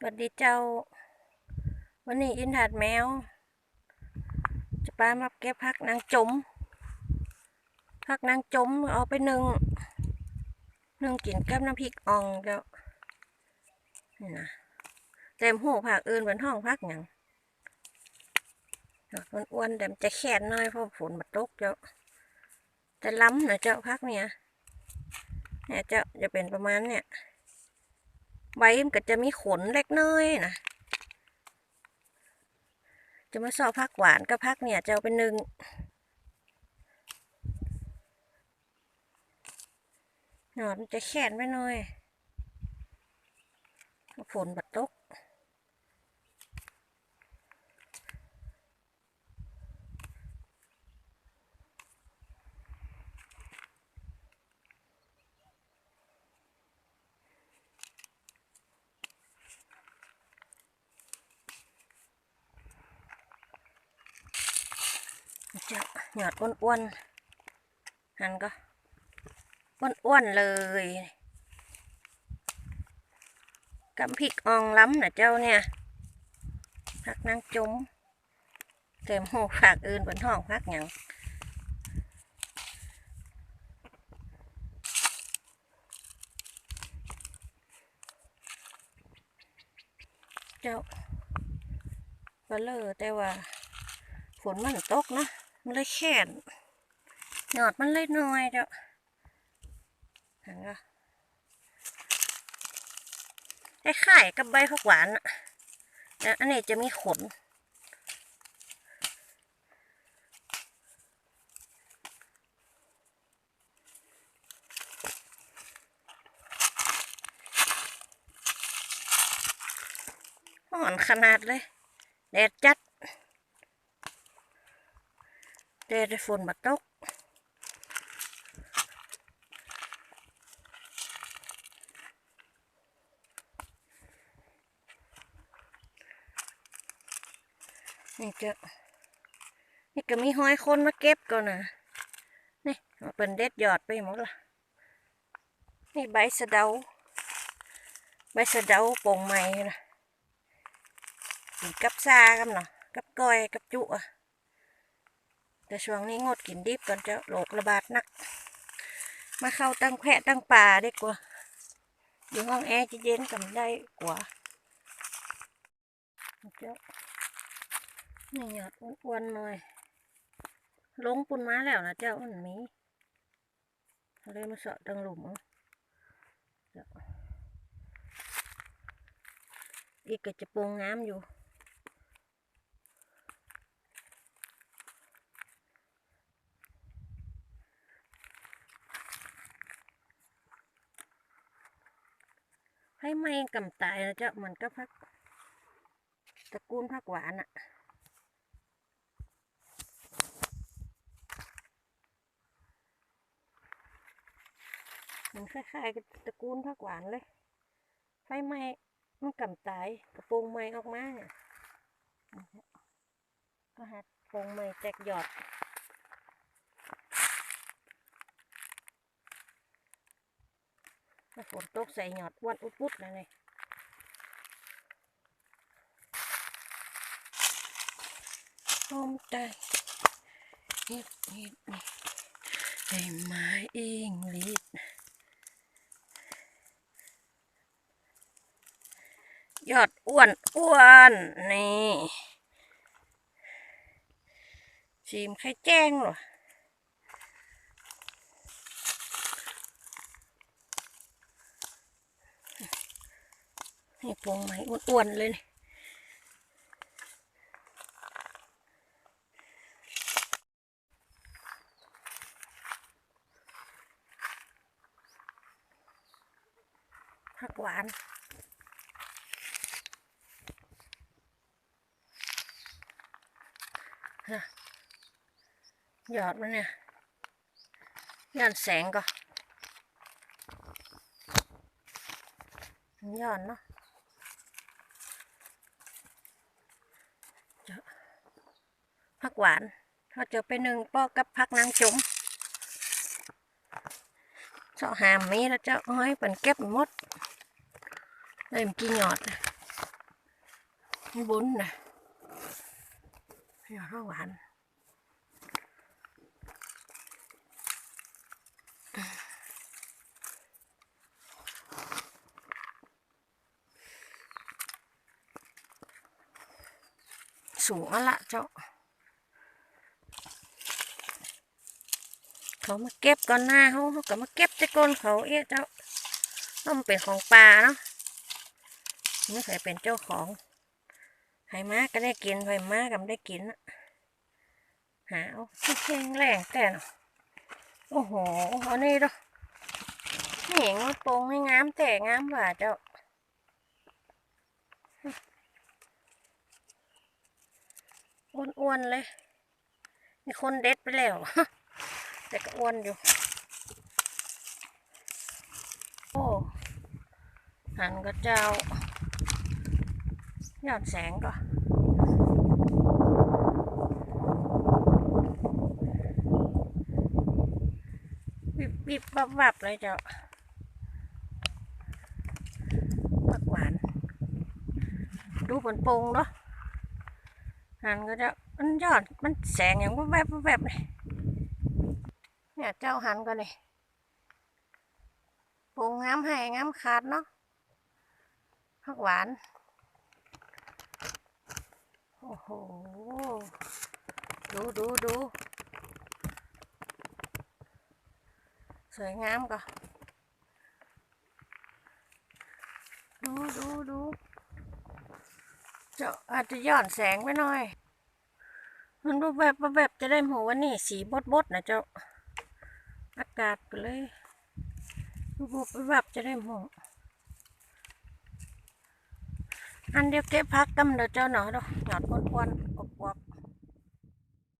สวัสดีเจ้า วันนี้อินทัดแมว จะปามาเก็บพักนางจมพักนางจมเอาไปหนึ่งหนึ่งกินกับน้ำพริกอ่องเจ้านี่นะเต็มหูผักอื่นเป็นห้องพักหยังมันอ้วนแต่มันจะแข็งหน่อยเพราะฝนมาตกเจ้าแต่ล้ำนะเจ้าพักเนี่ยเนี่ยเจ้าจะเป็นประมาณเนี่ย ใบมันก็จะมีขนเล็กน้อยนะ จะมาสอบพักหวานกับพักเนี่ยจะเอาเป็นหนึ่งหนอนมันจะแข็งไปหน่อยฝนบัดตก จะ หยอดอ้วนๆหันก็อ้วนๆเลยกับพริกอองล้ำนะเจ้าเนี่ยผักนางจุ้มเต็มหูผักอื่นบนห้องผักหยังเจ้าก็เลอแต่ว่าฝนมันตกเนาะ มันเลยแข็งหยอดมันเลยน้อยเจ้าเห็นปะคล้ายๆกับใบผักหวานอะอันนี้จะมีขนอ่อนขนาดเลย แดดจัด แดดฝนมาตกนี่เจ้านี่ก็มีห้อยคนมาเก็บก่อนนะนี่เอาเป็นเด็ดยอดไปหมดละนี่ใบสะเดา ใบสะเดาโป่งใหม่นะกินกับซากับเนาะกับก้อยกับจุอะ แต่ช่วงนี้งดกินดิบก่อนจ้าโรคระบาดหนัก มาเข้าตั้งแพะตั้งป่าไดีกว่า อยู่ห้องแอร์จะเย็นกันได้กว่าเจ้านี่หยอดอ้วนๆหน่อย ลงปุ่นมาแล้วนะเจ้ามันมีเลยมาเสาะตังหลุมอีกก็จะปรุงน้ำอยู่ ให้ไม่กำตายนะเจ้ามันก็พักตระกูลผักหวานอะมันคล้ายๆกับตระกูลผักหวานเลยไฟไหม้มันกำตายกระโปรงไหม้ออกมาเนี่ยก็หัดโปรงไหม้แตกหยอด ถ้า ฝนตกใส่หยอดอ้วนอุดปุดเลยนี่หอมใจเฮ็ดเฮ็ดนี่ให้ไม้เองลิดยอดอ้วนอ้วนนี่ชิมไข่แจ้งเหรอ นี่พวงไม้อ้วนๆเลยนี่ผักหวานหยอดมันเนี่ยย้อนแสงก็ย้อนเนาะ ผักหวานเขาจะไปหนึ่งปอกกับผักนางจุ๋มเจาะหามมีแล้วเจ้าอ้อยเป็นเก็บหมดเลยมันกี่หยอดบุญนะยอดผักหวานสูงอะละเจ้า เขามาเก็บก่อนหน้าเขาเขาก็มาเก็บต่ก้นเขาเอ๊ะเจ้าต้องเป็นของป่าเนาะไม่เคยเป็นเจ้าของไห้ม้าก็ได้กินไห้ม้าก็ไม่ได้กินอะหาเอาแข็งแรงแต่เนาะโอ้โหอันนี้เนาะนี่เห็นว่าโปงให้งามแต่งามกว่าเจ้าอ้วนๆเลย มีคนเด็ดไปแล้ว แต่ก็อ้วนอยู่ โอ้หันก็เจ้าหยอนแสงก็วิบวิบวับวับเลยเจ้าผักหวาน ดูผลปรุงเนาะหันก็จะมันยอดมันแสงอย่างว่าแวบแวบเลย เนี่ยเจ้าหันก็เลยปรุงงามให้งามขาดเนาะผักหวาน โอ้โห ดูดูดู สวยงามก็ดูดูดูเจ้าอาจจะย้อนแสงไปหน่อย มันแบบแบบแบบจะได้หมูวันนี้สีบดบดๆนะเจ้า อากาศไปเลยบุบแบบจะได้หมูอันเดียวเก็บพักกำเดอเจ้าหนอดอกหยอด